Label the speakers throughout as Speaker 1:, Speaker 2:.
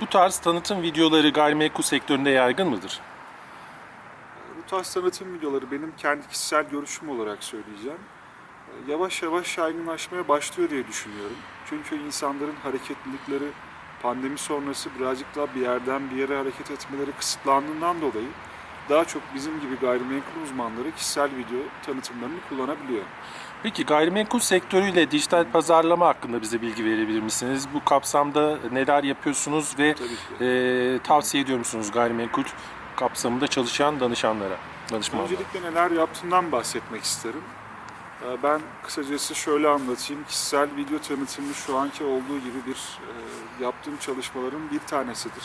Speaker 1: Bu tarz tanıtım videoları gayrimenkul sektöründe yaygın mıdır?
Speaker 2: Bu tarz tanıtım videoları benim kendi kişisel görüşüm olarak söyleyeceğim. Yavaş yavaş yaygınlaşmaya başlıyor diye düşünüyorum. Çünkü insanların hareketlilikleri pandemi sonrası birazcık daha bir yerden bir yere hareket etmeleri kısıtlandığından dolayı daha çok bizim gibi gayrimenkul uzmanları kişisel video tanıtımlarını kullanabiliyor.
Speaker 1: Peki gayrimenkul sektörüyle dijital pazarlama hakkında bize bilgi verebilir misiniz? Bu kapsamda neler yapıyorsunuz ve e, tavsiye ediyor musunuz gayrimenkul kapsamında çalışan danışanlara, danışmanlara?
Speaker 2: Öncelikle neler yaptığımdan bahsetmek isterim. Ee, Ben kısacası şöyle anlatayım. Kişisel video tanıtımı şu anki olduğu gibi bir e, yaptığım çalışmaların bir tanesidir.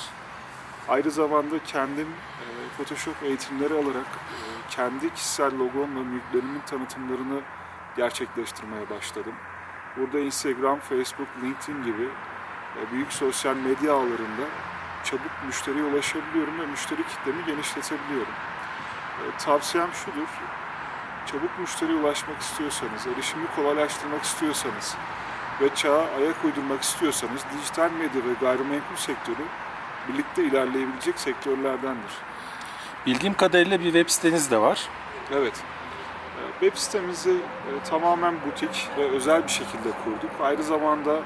Speaker 2: Aynı zamanda kendim e, Photoshop eğitimleri alarak e, kendi kişisel logom ve mülklerimin tanıtımlarını gerçekleştirmeye başladım. Burada Instagram, Facebook, LinkedIn gibi e, büyük sosyal medya ağlarında çabuk müşteriye ulaşabiliyorum ve müşteri kitlemi genişletebiliyorum. E, Tavsiyem şudur, çabuk müşteriye ulaşmak istiyorsanız, erişimi kolaylaştırmak istiyorsanız ve çağa ayak uydurmak istiyorsanız dijital medya ve gayrimenkul sektörü birlikte ilerleyebilecek sektörlerdendir.
Speaker 1: Bildiğim kadarıyla bir web siteniz de var.
Speaker 2: Evet. E, Web sitemizi e, tamamen butik ve özel bir şekilde kurduk. Aynı zamanda e,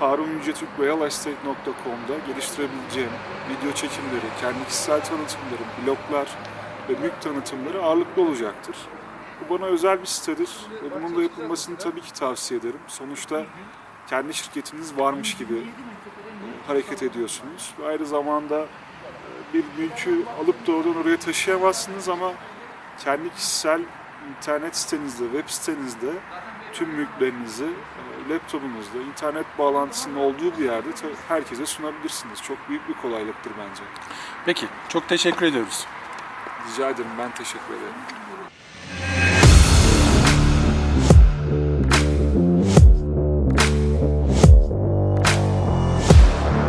Speaker 2: Harun Yüce Türk realestate.com'da geliştirebileceğim video çekimleri, kendi kişisel tanıtımlarım, bloglar ve mülk tanıtımları ağırlıklı olacaktır. Bu bana özel bir sitedir ve bunun da yapılmasını tabii ki tavsiye ederim. Sonuçta kendi şirketiniz varmış gibi e, hareket ediyorsunuz. Ve aynı zamanda bir mülkü alıp da oradan oraya taşıyamazsınız ama kendi kişisel internet sitenizde, web sitenizde tüm mülklerinizi e, laptopunuzda, internet bağlantısının olduğu bir yerde herkese sunabilirsiniz. Çok büyük bir kolaylıktır bence.
Speaker 1: Peki, çok teşekkür ediyoruz.
Speaker 2: Rica ederim, ben teşekkür ederim.